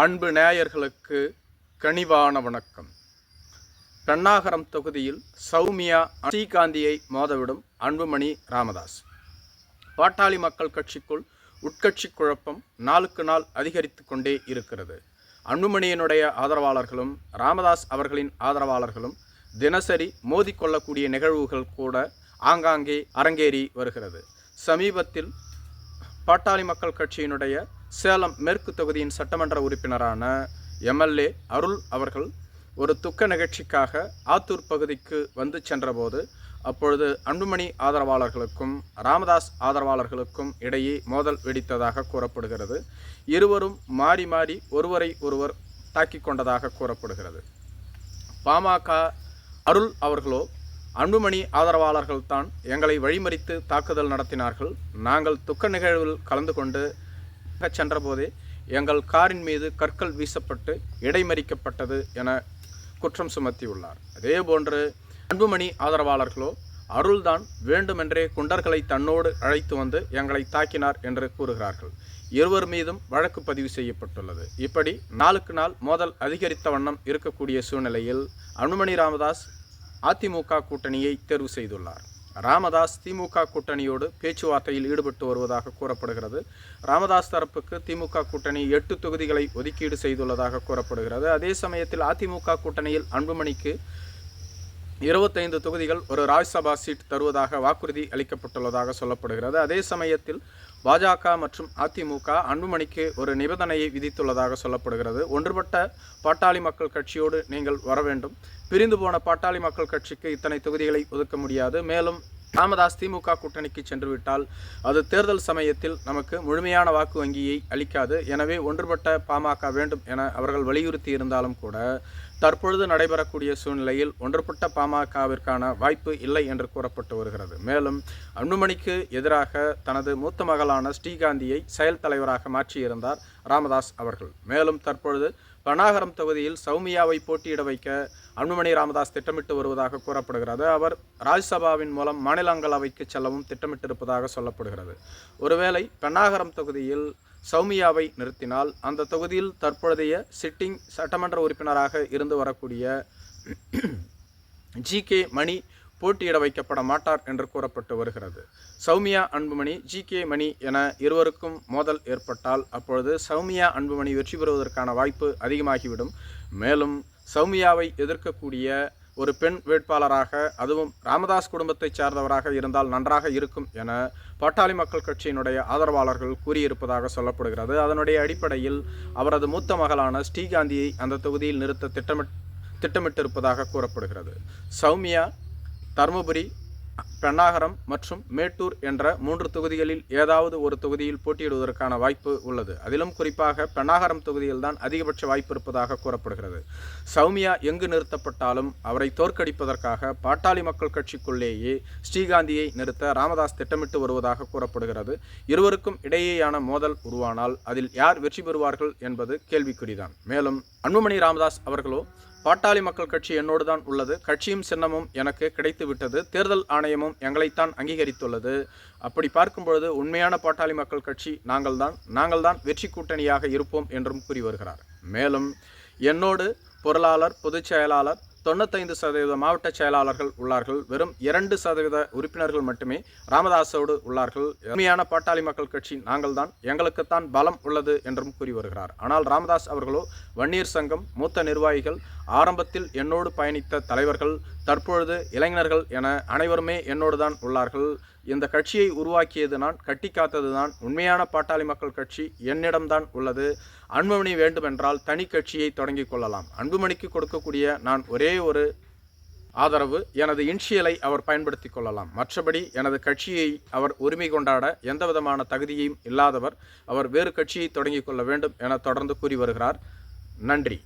அன்பு நேயர்களுக்கு கனிவான வணக்கம். பெண்ணாகரம் தொகுதியில் சௌமியா ஸ்ரீகாந்தியை மோதவிடும் அன்புமணி ராமதாஸ். பாட்டாளி மக்கள் கட்சிக்குள் உட்கட்சி குழப்பம் நாளுக்கு நாள் அதிகரித்து கொண்டே இருக்கிறது. அன்புமணியினுடைய ஆதரவாளர்களும் ராமதாஸ் அவர்களின் ஆதரவாளர்களும் தினசரி மோதிக்கொள்ளக்கூடிய நிகழ்வுகள் கூட ஆங்காங்கே அரங்கேறி வருகிறது. சமீபத்தில் பாட்டாளி மக்கள் கட்சியினுடைய சேலம் மேற்கு தொகுதியின் சட்டமன்ற உறுப்பினரான எம்எல்ஏ அருள் அவர்கள் ஒரு துக்க நிகழ்ச்சிக்காக ஆத்தூர் பகுதிக்கு வந்து சென்றபோது அப்பொழுது அன்புமணி ஆதரவாளர்களுக்கும் ராமதாஸ் ஆதரவாளர்களுக்கும் இடையே மோதல் வெடித்ததாக கூறப்படுகிறது. இருவரும் மாறி மாறி ஒருவரை ஒருவர் தாக்கி கொண்டதாக கூறப்படுகிறது. பாமக அருள் அவர்களோ அன்புமணி ஆதரவாளர்கள் தான் எங்களை வழிமறித்து தாக்குதல் நடத்தினார்கள். நாங்கள் துக்க நிகழ்வில் கலந்து கொண்டு சென்றபோதே எங்கள் காரின் மீது கற்கள் வீசப்பட்டு இடைமறிக்கப்பட்டது என குற்றம் சுமத்தியுள்ளார். அதேபோன்று அன்புமணி ஆதரவாளர்களோ அருள்தான் வேண்டுமென்றே குண்டர்களை தன்னோடு அழைத்து வந்து எங்களை தாக்கினார் என்று கூறுகிறார்கள். இருவர் மீதும் வழக்கு பதிவு செய்யப்பட்டுள்ளது. இப்படி நாளுக்கு நாள் மோதல் அதிகரித்த வண்ணம் இருக்கக்கூடிய சூழ்நிலையில் அன்புமணி ராமதாஸ் அதிமுக கூட்டணியை தேர்வு செய்துள்ளார். ராமதாஸ் திமுக கூட்டணியோடு பேச்சுவார்த்தையில் ஈடுபட்டு வருவதாக கூறப்படுகிறது. ராமதாஸ் தரப்புக்கு திமுக கூட்டணி எட்டு தொகுதிகளை ஒதுக்கீடு செய்துள்ளதாக கூறப்படுகிறது. அதே சமயத்தில் அதிமுக கூட்டணியில் அன்புமணிக்கு இருபத்தைந்து தொகுதிகள் ஒரு ராஜ்யசபா சீட் தருவதாக வாக்குறுதி அளிக்கப்பட்டுள்ளதாக சொல்லப்படுகிறது. அதே சமயத்தில் பாஜக மற்றும் அதிமுக அன்புமணிக்கு ஒரு நிபந்தனையை விதித்துள்ளதாக சொல்லப்படுகிறது. ஒன்றுபட்ட பாட்டாளி மக்கள் கட்சியோடு நீங்கள் வர வேண்டும். பிரிந்து போன பாட்டாளி மக்கள் கட்சிக்கு இத்தனை தொகுதிகளை ஒதுக்க முடியாது. மேலும் ராமதாஸ் திமுக கூட்டணிக்கு சென்றுவிட்டால் அது தேர்தல் சமயத்தில் நமக்கு முழுமையான வாக்கு வங்கியை அளிக்காது. எனவே ஒன்றுபட்ட பாமக வேண்டும் என அவர்கள் வலியுறுத்தி இருந்தாலும் கூட தற்பொழுது நடைபெறக்கூடிய சூழ்நிலையில் ஒன்றுபட்ட பாமகவிற்கான வாய்ப்பு இல்லை என்று கூறப்பட்டு வருகிறது. மேலும் அன்புமணிக்கு எதிராக தனது மூத்த மகளான ஸ்ரீகாந்தியை செயல் தலைவராக மாற்றியிருந்தார் ராமதாஸ் அவர்கள். மேலும் தற்பொழுது பனாகரம் தொகுதியில் சௌமியாவை போட்டியிட வைக்க அன்புமணி ராமதாஸ் திட்டமிட்டு வருவதாக கூறப்படுகிறது. அவர் ராஜ்யசபாவின் மூலம் மாநிலங்களவைக்கு செல்லவும் திட்டமிட்டிருப்பதாக சொல்லப்படுகிறது. ஒருவேளை பெண்ணாகரம் தொகுதியில் சௌமியாவை நிறுத்தினால் அந்த தொகுதியில் தற்பொழுதைய சிட்டிங் சட்டமன்ற உறுப்பினராக இருந்து வரக்கூடிய ஜி கே மணி போட்டியிட வைக்கப்பட மாட்டார் என்று கூறப்பட்டு வருகிறது. சௌமியா அன்புமணி ஜி கே மணி என இருவருக்கும் மோதல் ஏற்பட்டால் அப்பொழுது சௌமியா அன்புமணி வெற்றி பெறுவதற்கான வாய்ப்பு அதிகமாகிவிடும். மேலும் சௌமியாவை எதிர்க்கக்கூடிய ஒரு பெண் வேட்பாளராக அதுவும் ராமதாஸ் குடும்பத்தைச் சார்ந்தவராக இருந்தால் நன்றாக இருக்கும் என பாட்டாளி மக்கள் கட்சியினுடைய ஆதரவாளர்கள் கூறியிருப்பதாக சொல்லப்படுகிறது. அதனுடைய அடிப்படையில் அவரது மூத்த மகளான ஸ்ரீகாந்தியை அந்த தொகுதியில் நிறுத்த திட்டமிட் திட்டமிட்டிருப்பதாக கூறப்படுகிறது. சௌமியா தருமபுரி பெண்ணாகரம் மற்றும் மேட்டூர் என்ற மூன்று தொகுதிகளில் ஏதாவது ஒரு தொகுதியில் போட்டியிடுவதற்கான வாய்ப்பு உள்ளது. அதிலும் குறிப்பாக பெண்ணாகரம் தொகுதியில்தான் அதிகபட்ச வாய்ப்பு இருப்பதாக கூறப்படுகிறது. சௌமியா எங்கு நிறுத்தப்பட்டாலும் அவரை தோற்கடிப்பதற்காக பாட்டாளி மக்கள் கட்சிக்குள்ளேயே ஸ்ரீகாந்தியை நிறுத்த ராமதாஸ் திட்டமிட்டு வருவதாக கூறப்படுகிறது. இருவருக்கும் இடையேயான மோதல் உருவானால் அதில் யார் வெற்றி பெறுவார்கள் என்பது கேள்விக்குறிதான். மேலும் அன்புமணி ராமதாஸ் அவர்களோ பாட்டாளி மக்கள் கட்சி என்னோடு தான் உள்ளது. கட்சியும் சின்னமும் எனக்கு கிடைத்து விட்டது. தேர்தல் ஆணையமும் எங்களைத்தான் அங்கீகரித்துள்ளது. அப்படி பார்க்கும் பொழுது உண்மையான பாட்டாளி மக்கள் கட்சி நாங்கள்தான் நாங்கள்தான் வெற்றி கூட்டணியாக இருப்போம் என்றும் கூறி வருகிறார். மேலும் என்னோடு பொருளாளர் பொதுச் செயலாளர் தொண்ணூத்தைந்து சதவீத மாவட்ட செயலாளர்கள் உள்ளார்கள். வெறும் இரண்டு சதவீத உறுப்பினர்கள் மட்டுமே ராமதாஸோடு உள்ளார்கள். உண்மையான பாட்டாளி மக்கள் கட்சி நாங்கள்தான். எங்களுக்குத்தான் பலம் உள்ளது என்றும் கூறி வருகிறார். ஆனால் ராமதாஸ் அவர்களோ வன்னியர் சங்கம் மூத்த நிர்வாகிகள் ஆரம்பத்தில் என்னோடு பயணித்த தலைவர்கள் தற்பொழுது இளைஞர்கள் என அனைவருமே என்னோடு தான் உள்ளார்கள். இந்த கட்சியை உருவாக்கியது நான் கட்டி காத்தது தான். உண்மையான பாட்டாளி மக்கள் கட்சி என்னிடம்தான் உள்ளது. அன்புமணி வேண்டுமென்றால் தனி கட்சியை தொடங்கிக் கொள்ளலாம். அன்புமணிக்கு கொடுக்கக்கூடிய நான் ஒரே ஒரு ஆதரவு எனது இன்ஷியலை அவர் பயன்படுத்தி கொள்ளலாம். மற்றபடி எனது கட்சியை அவர் உரிமை கொண்டாட எந்த விதமான தகுதியும் இல்லாதவர் அவர் வேறு கட்சியை தொடங்கிக் கொள்ள வேண்டும் என தொடர்ந்து கூறி வருகிறார். நன்றி.